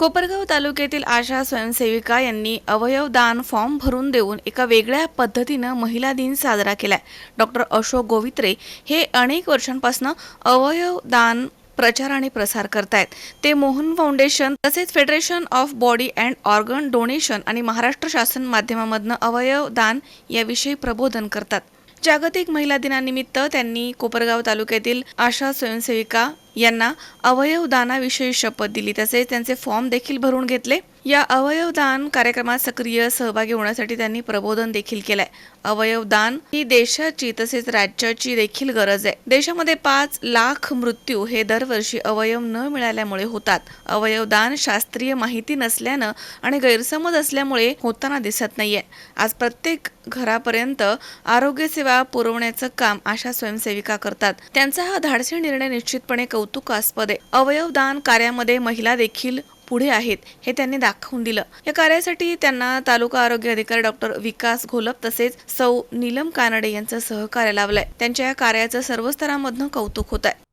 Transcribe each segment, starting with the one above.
कोपरगाव तालुक्यातील आशा स्वयंसेविका यांनी अवयव दान फॉर्म भरून देऊन एका वेगळ्या पद्धतीनं महिला दिन साजरा केलाय. डॉक्टर अशोक गोवित्रे हे अनेक वर्षांपासून अवयव दान प्रचार आणि प्रसार करतायत. ते मोहन फाउंडेशन तसेच federation of body and organ donation आणि महाराष्ट्र शासन माध्यमामधनं अवयव दान याविषयी प्रबोधन करतात. जागतिक महिला दिनानिमित्त त्यांनी कोपरगाव तालुक्यातील आशा स्वयंसेविका यांना अवयव दानाविषयी शपथ दिली. तसेच त्यांचे फॉर्म देखील भरून घेतले. या अवयवदान कार्यक्रमात सक्रिय सहभागी होण्यासाठी त्यांनी प्रबोधन देखील केलंय. अवयवदान ही देशाची तसेच राज्याची देखील गरज आहे. देशामध्ये पाच लाख मृत्यू हे दरवर्षी अवयव न मिळाल्यामुळे होतात. अवयवदान शास्त्रीय माहिती नसल्यानं आणि गैरसमज असल्यामुळे होताना दिसत नाहीये. आज प्रत्येक घरापर्यंत आरोग्य सेवा पुरवण्याचं काम आशा स्वयंसेविका करतात. त्यांचा हा धाडसी निर्णय निश्चितपणे कौतुकास्पद आहे. अवयवदान कार्यामध्ये महिला देखील पुढे आहेत हे त्यांनी दाखवून दिलं. या कार्यासाठी त्यांना तालुका आरोग्य अधिकारी डॉक्टर विकास घोलप तसेच सौ नीलम कानडे यांचं सहकार्य लाभलंय. त्यांच्या या कार्याचं सर्व स्तरांमधनं कौतुक होत आहे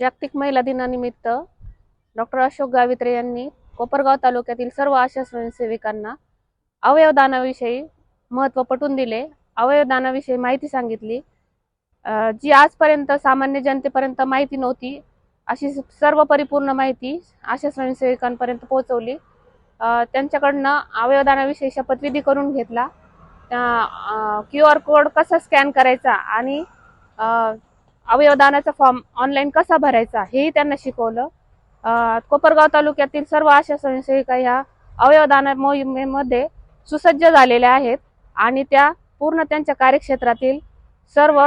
जागतिक महिला दिनानिमित्त डॉक्टर अशोक गावित्रे यांनी कोपरगाव तालुक्यातील सर्व आशा स्वयंसेविकांना अवयवदानाविषयी महत्त्व पटवून दिले. अवयवदानाविषयी माहिती सांगितली. जी आजपर्यंत सामान्य जनतेपर्यंत माहिती नव्हती अशी सर्व परिपूर्ण माहिती आशा स्वयंसेविकांपर्यंत पोहोचवली. त्यांच्याकडनं अवयवदानाविषयी शपथविधी करून घेतला. क्यू आर कोड कसा स्कॅन करायचा आणि अवयवदानाचा फॉर्म ऑनलाईन कसा भरायचा हेही त्यांना शिकवलं. कोपरगाव तालुक्यातील सर्व आशा स्वयंसेविका ह्या अवयवदाना मोहिमेमध्ये सुसज्ज झालेल्या आहेत आणि त्या पूर्ण त्यांच्या कार्यक्षेत्रातील सर्व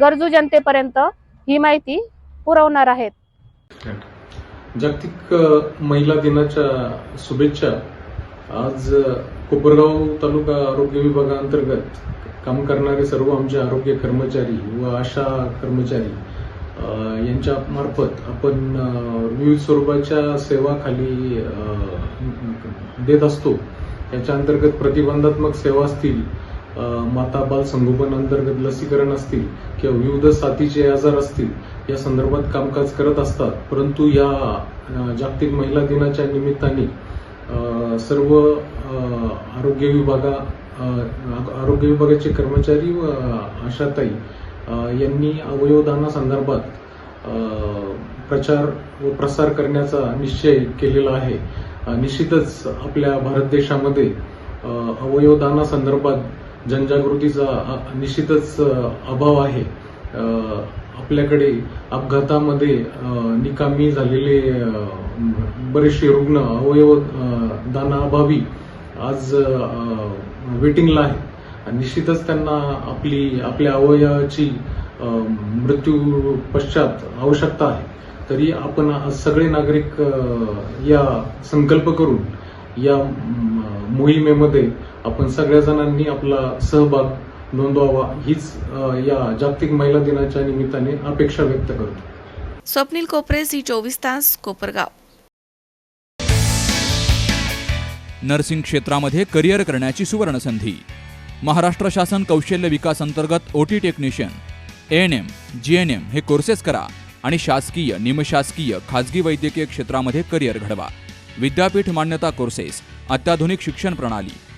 गरजू जनतेपर्यंत ही माहिती पुरवणार आहेत. जागतिक महिला दिनाच्या शुभेच्छा. आज कोपरगाव तालुका आरोग्य विभागाअंतर्गत काम करणारे सर्व आमचे आरोग्य कर्मचारी व आशा कर्मचारी यांच्या मार्फत आपण विविध स्वरूपाच्या सेवा खाली देत असतो. याच्या अंतर्गत प्रतिबंधात्मक सेवा असतील माता बाल संगोपन अंतर्गत लसीकरण असतील किंवा विविध साथीचे आजार असतील या संदर्भात कामकाज करत असतात. परंतु या जागतिक महिला दिनाच्या निमित्ताने सर्व आरोग्य विभागा आरोग्य विभागाचे कर्मचारी व आशाताई यांनी अवयवदानासंदर्भात प्रचार व प्रसार करण्याचा निश्चय केलेला आहे. निश्चितच आपल्या भारत देशामध्ये अवयवदानासंदर्भात जनजागृतीचा निश्चितच अभाव आहे. आपल्याकडे अपघातामध्ये निकामी झालेले बरेचसे रुग्ण अवयव दानाअभावी आज वेटिंगला आहे. निश्चितच त्यांना आपली आपल्या अवयवाची मृत्यू पश्चात आवश्यकता आहे. तरी आपण सगळे नागरिक या संकल्प करून या मोहिमेमध्ये आपण सगळ्या जणांनी आपला सहभाग नोंदवावा हीच या जागतिक महिला दिनाच्या निमित्ताने अपेक्षा व्यक्त करतो. स्वप्नील कोपरे सी चोवीस तास कोपरगाव. नर्सिंग क्षेत्रामध्ये करिअर करण्याची सुवर्णसंधी महाराष्ट्र शासन कौशल्य विकास अंतर्गत OT technician. A N M G N M हे कोर्सेस करा आणि शासकीय निमशासकीय खाजगी वैद्यकीय क्षेत्रामध्ये करिअर घडवा. विद्यापीठ मान्यता कोर्सेस अत्याधुनिक शिक्षण प्रणाली.